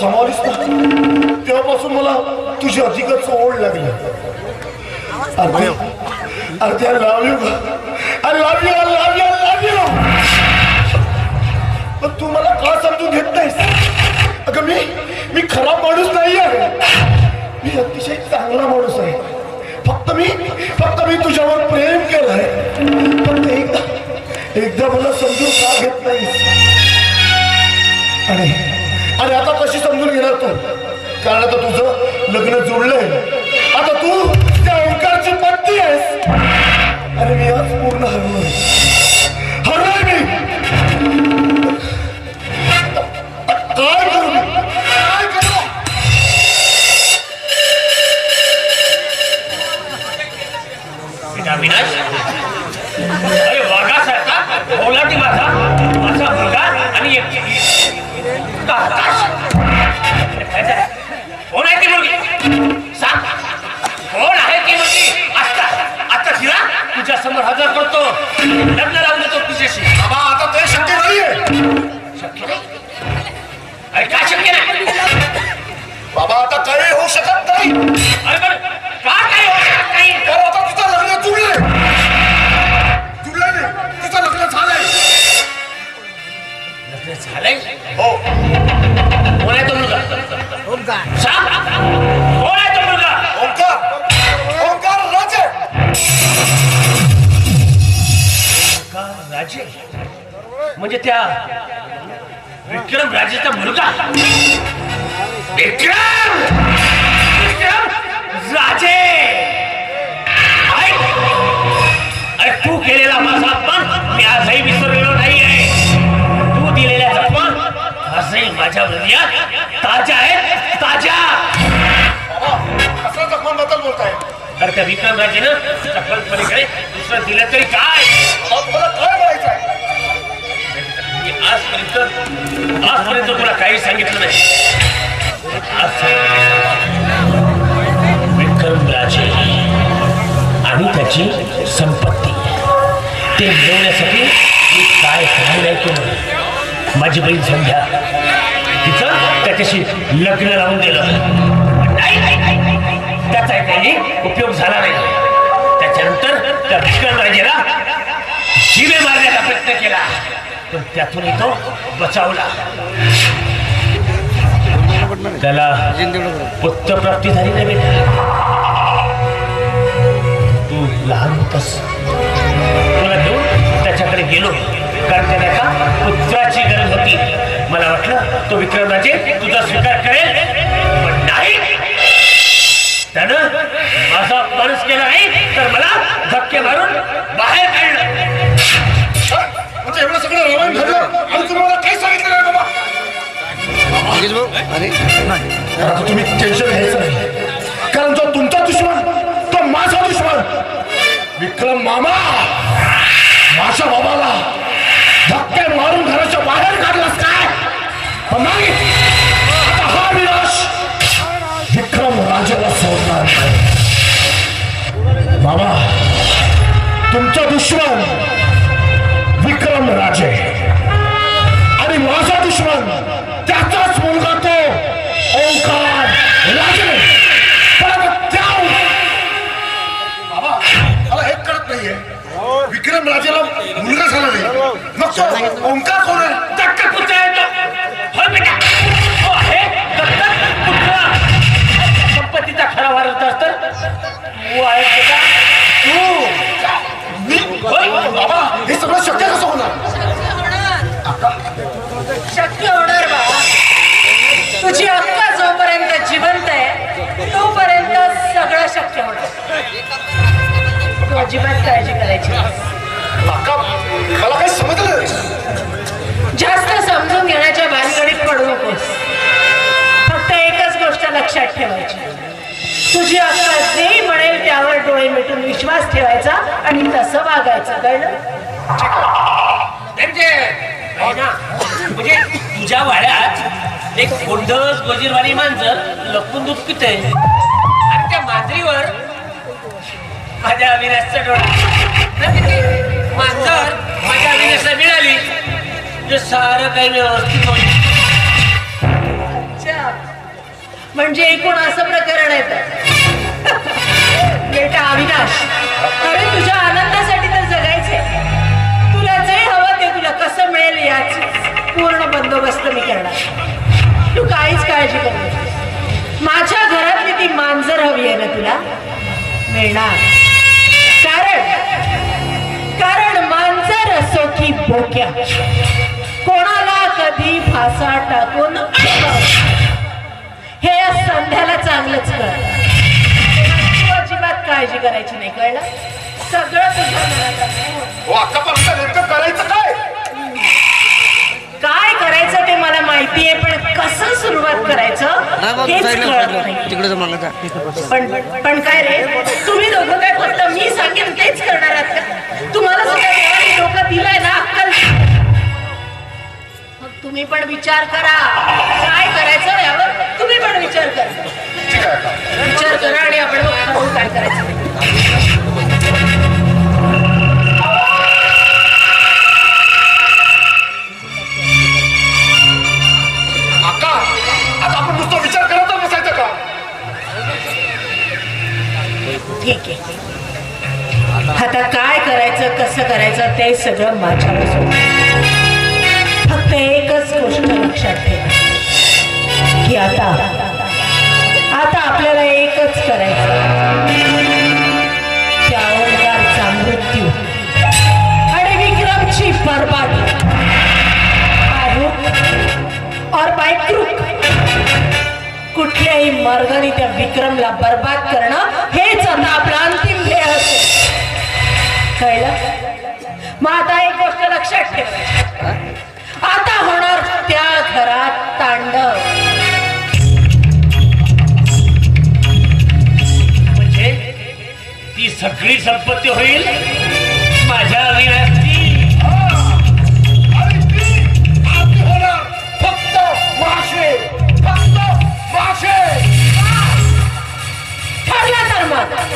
कमावलीस ना तेव्हापासून मला तुझी अधिकच ओढ लागली. अरे अरे लव यू अरे love you love you love you पण तू मला का समजून घेत नाहीस? अगं मी मी खराब माणूस नाही आहे. मी अतिशय चांगला माणूस आहे. फक्त मी फक्त मी तुझ्यावर प्रेम केलंय. फक्त एकदा एकदा मला समजून का घेत नाहीस? आणि आणि आता कशी समजून घेणार तू? कारण आता तुझं लग्न जुळलंय. आता तू त्या ओंकारची पत्ती आहेस. आणि मी आज पूर्ण हरलोय हरलोय मी. काय करू मी? काय करू? अविनाश अरे वाघासारखा बोलाटी माझा. कोण आहे ती मुलगी? सांग. कोण आहे ती मुलगी? आता आता तिला तुझ्या समोर हजर करतो. लग्न लावून देतो तुझ्याशी. बाबा आता ते शक्य नाहीये. शक्य नाही. अरे काय शक्य नाही? बाबा आता काही होऊ शकत नाही. अरे बरं राजे म्हणजे त्या विक्रम राजेचा मुलगा. विक्रम! विक्रम राजे. अरे तू केलेला माझा अपमान मी आजही विसरलेलो नाही आहे तू दिलेल्या जखमा आजही माझ्या हृदयात ताज्या आहेत ताज्या. असं जखमांबद्दल बोलताय. अरे त्या विक्रम राजेनं चप्पल पलीकडे दुसरं दिलं तरी काय? माझी बहीण संध्या. तिचं त्याच्याशी लग्न लावून दिलं नाही त्याचा काही उपयोग झाला नाही. त्याच्यानंतर त्या विक्रम राजेला शिवे मारण्याचा प्रयत्न केला. पण त्यातूनही तो बचावला. त्याला पुत्रप्राप्ती झाली नाही बेटा. तू लहान होतस. तुला घेऊन त्याच्याकडे गेलो. कारण त्याला तो विक्रमराजे तुझा स्वीकार करेल पण नाही. त्यानं माझा अपमानच केला नाही तर मला धक्के मारून बाहेर काढलं. म्हणजे एवढं सगळं रामायण घडलं आणि तुम्हाला काही सांगितलं नाही बाबा. अरे आता तुम्ही टेन्शन घ्यायचं नाही. कारण जो तुमचा दुश्मन तो माझा दुश्मन. विक्रम मामा माझ्या बाबाला धक्के मारून घराच्या बाहेर नाही मग तो ओंकार कोण आहे दत्तक पुत्र आहे तो हो बेटा आहे संपत्तीचा खरा वारस तू आहे बेटा तू मी होय. बाबा हे सगळं शक्य कसं होणार शक्य होणार बाबा तुझी अक्का जोपर्यंत जिवंत आहे तोपर्यंत सगळं शक्य होणार तू अजिबात काळजी करायची अक्का मला काही समजलं नाही. जास्त समजून घेण्याच्या भानगडीत पडू नकोस. फक्त एकच गोष्ट लक्षात ठेवायची. तुझी अक्का जे म्हणेल त्यावर डोळे मिटून विश्वास ठेवायचा आणि तसं वागायचं कळलं? म्हणजे आहे ना, म्हणजे तुझ्या वाड्यात एक गोंडस गोजीरवाणी मांजर लपून दूध पिते आणि त्या मांजरीवर माझ्या अविनाशचा डोळा. मांजर माझ्या अविनाशला मिळाली. म्हणजे सारं काही व्यवस्थित होईल. म्हणजे एकूण असं प्रकरण आहे बेटा अविनाश अरे तुझ्या आनंदासाठी तर जगायचे तुला जे हवं ते तुला कसं मिळेल याची पूर्ण बंदोबस्त मी करणार. तू काहीच काळजी करू माझ्या घरातली ती मांजर हवी आहे ना तुला? मिळणार. बोक्या कोणाला कधी फासा टाकून हे संध्याला चांगलंच कळ अजिबात काळजी करायची नाही कळलं? सगळं तुझ्या मनात आहे. हो करायचं काय? काय करायचं ते मला माहितीये पण कसं सुरुवात करायचं पण पण काय रे? तुम्ही दोघं काय फक्त मी सांगेन तेच करणार आहात का? तुम्हाला सुद्धा डोकं दिलंय ना? अक्कल मग तुम्ही पण विचार करा. काय करायचं यावर? तुम्ही पण विचार करा. ठीक आहे विचार करा आणि आपण ठरवू काय करायचं. ते. अक्का आता आपण नुसतं विचार करत बसायचं का? ठीक आहे. आता काय करायचं कसं करायचं ते सगळं माझ्यावर फक्त एकच गोष्ट लक्षात ठेवा. की आता आता आपल्याला एकच करायचं. त्या मृत्यू. आणि विक्रमची बरबादी और बाय कुठल्याही मार्गाने त्या विक्रमला बर्बाद करणं हे कळलं मग आता एक गोष्ट लक्षात ठेव. आता होणार त्या घरात तांडव. म्हणजे ती सगळी संपत्ती होईल? माझ्या होणार फक्त माशे फक्त माशे ठरलं तर मग.